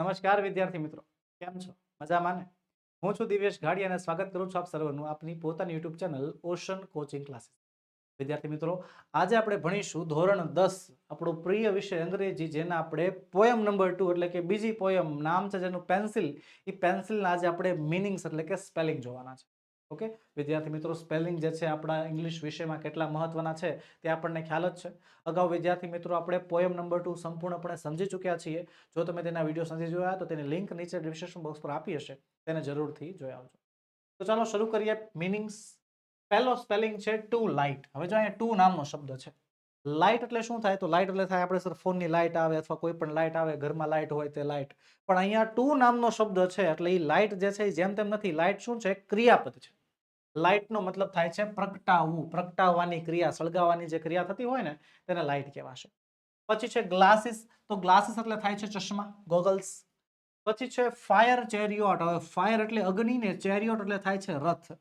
નમસ્કાર વિદ્યાર્થી મિત્રો, કેમ છો? મજામાં ને? હું છું દિવેશ ગાડી અને સ્વાગત કરું છું આપ સર્વનું આપની પોતાની YouTube channel Ocean coaching classes. વિદ્યાર્થી મિત્રો, આજે આપણે ભણીશું ધોરણ દસ, આપણો પ્રિય વિષય અંગ્રેજી, જેના આપણે પોયમ નંબર ટુ એટલે કે બીજી પોયમ નામ છે જેનું પેન્સિલ. એ પેન્સિલના આજે આપણે મિનિંગ્સ એટલે કે સ્પેલિંગ જોવાના છે. ઓકે? વિદ્યાર્થી મિત્રો, સ્પેલિંગ જે છે આપણા ઇંગ્લિશ વિષયમાં કેટલા મહત્વના છે તે આપણને ખ્યાલ જ છે. અગાઉ વિદ્યાર્થી મિત્રો, આપણે પોયમ નંબર ટુ સંપૂર્ણપણે સમજી ચૂક્યા છીએ. જો તમે તેના વીડિયો સમજી જોયા તો તેની લિંક નીચે ડિસ્ક્રિપ્શન બોક્સ પર આપી હશે. તેને જરૂરથી જોઈ આવજો. તો ચાલો શરૂ કરીએ મિનિંગ્સ. પહેલો સ્પેલિંગ છે ટુ લાઇટ. હવે જો અહીંયા ટુ નામનો શબ્દ છે. લાઇટ એટલે શું થાય? તો લાઇટ એટલે થાય આપણે સર ફોનની લાઇટ આવે અથવા કોઈ પણ લાઇટ આવે, ઘરમાં લાઇટ હોય તે લાઇટ. પણ અહીંયા ટુ નામનો શબ્દ છે એટલે એ લાઇટ જે છે જેમ તેમ નથી. લાઇટ શું છે? ક્રિયાપદ છે. લાઇટનો મતલબ થાય છે પ્રગટાવવું. પ્રગટાવવાની ક્રિયા, સળગાવવાની જે ક્રિયા થતી હોય ને, તેને લાઇટ કહેવાશે. પછી છે ગ્લાસીસ. તો ગ્લાસીસ એટલે થાય છે ચશ્મા, ગોગલ્સ. પછી છે ફાયર ચેરિયોટ. હવે ફાયર એટલે અગ્નિ ને ચેરિયોટ એટલે થાય છે રથ.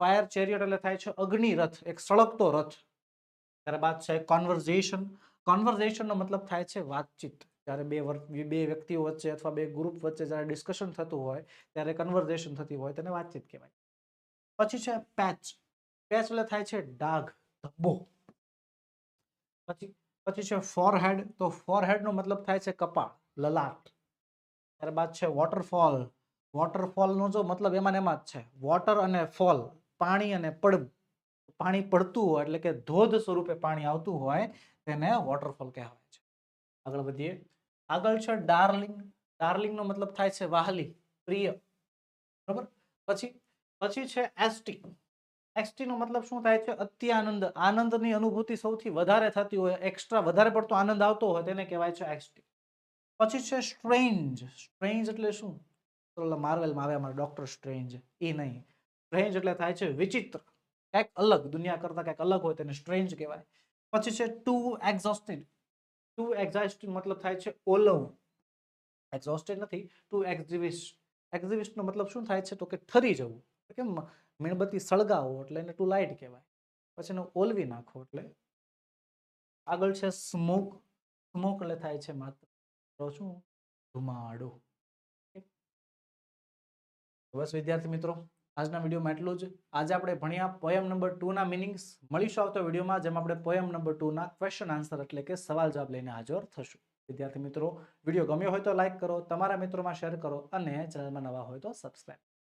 ફાયર ચેરિયોટ એટલે થાય છે અગ્નિ રથ, એક સળગતો રથ. ત્યારબાદ છે કોન્વર્ઝેશન. કોન્વર્ઝેશનનો મતલબ થાય છે વાતચીત. જ્યારે બે બે વ્યક્તિઓ વચ્ચે અથવા બે ગ્રુપ વચ્ચે જ્યારે ડિસ્કશન થતું હોય, ત્યારે કન્વર્ઝેશન થતી હોય, તેને વાતચીત કહેવાય. પછી છે પેચ પેચ એટલે થાય છે ડાઘ, ધબ્બો. પછી પછી છે ફોરહેડ તો ફોરહેડનો મતલબ થાય છે કપાળ, લલાટ. ત્યારબાદ છે વોટરફોલ વોટરફોલનો જો મતલબ એમાં એમાં જ છે. વોટર અને ફોલ પાણી અને પડવું. પાણી પડતું હોય એટલે કે ધોધ સ્વરૂપે પાણી આવતું હોય તેને વોટરફોલ કહેવાય છે. આગળ વધીએ. આગળ છે ડાર્લિંગ ડાર્લિંગનો મતલબ થાય છે વાહલી, પ્રિય. બરાબર? પછી પછી છે એસટી એસટી નો મતલબ શું થાય છે? અત્યાનંદ આનંદની અનુભૂતિ સૌથી વધારે થતી હોય એક્સ્ટ્રા વધારે પડતો આનંદ આવતો હોય તેને કહેવાય છે એસટી પછી છે સ્ટ્રેન્જ સ્ટ્રેન્જ એટલે શું? માર્વેલમાં આવે અમારે ડોક્ટર સ્ટ્રેન્જ એ નહીં. સ્ટ્રેન્જ એટલે થાય છે વિચિત્ર. કંઈક અલગ, દુનિયા કરતાં કંઈક અલગ હોય તેને સ્ટ્રેન્જ કહેવાય. પછી છે ટુ એક્ઝોસ્ટેડ ટુ એક્ઝોસ્ટેડ મતલબ થાય છે ઓલવ. એક્ઝોસ્ટેડ નથી. ટુ એક્ઝિવિસ્ટ એક્ઝિવિસ્ટનો મતલબ શું થાય છે? તો કે ઠરી જવું. કેમ મીણબત્તી સળગાવો એટલે એને ટુ લાઇટ કહેવાય. પછી એને ઓલવી નાખો એટલે આગળ છે સ્મોક સ્મોક એટલે થાય છે માત્ર. શું? ધુમાડો. બસ વિદ્યાર્થી મિત્રો, આજના વિડીયોમાં એટલું જ. આજે આપણે ભણ્યા પોયમ નંબર ટુ ના મિનિંગ્સ મળીશું આવતો વિડીયોમાં, જેમાં આપણે પોયમ નંબર ટુ ના ક્વેશ્ચન આન્સર એટલે કે સવાલ જવાબ લઈને હાજર થશું. વિદ્યાર્થી મિત્રો, વીડિયો ગમ્યો હોય તો લાઇક કરો, તમારા મિત્રોમાં શેર કરો અને ચેનલમાં નવા હોય તો સબસ્ક્રાઈબ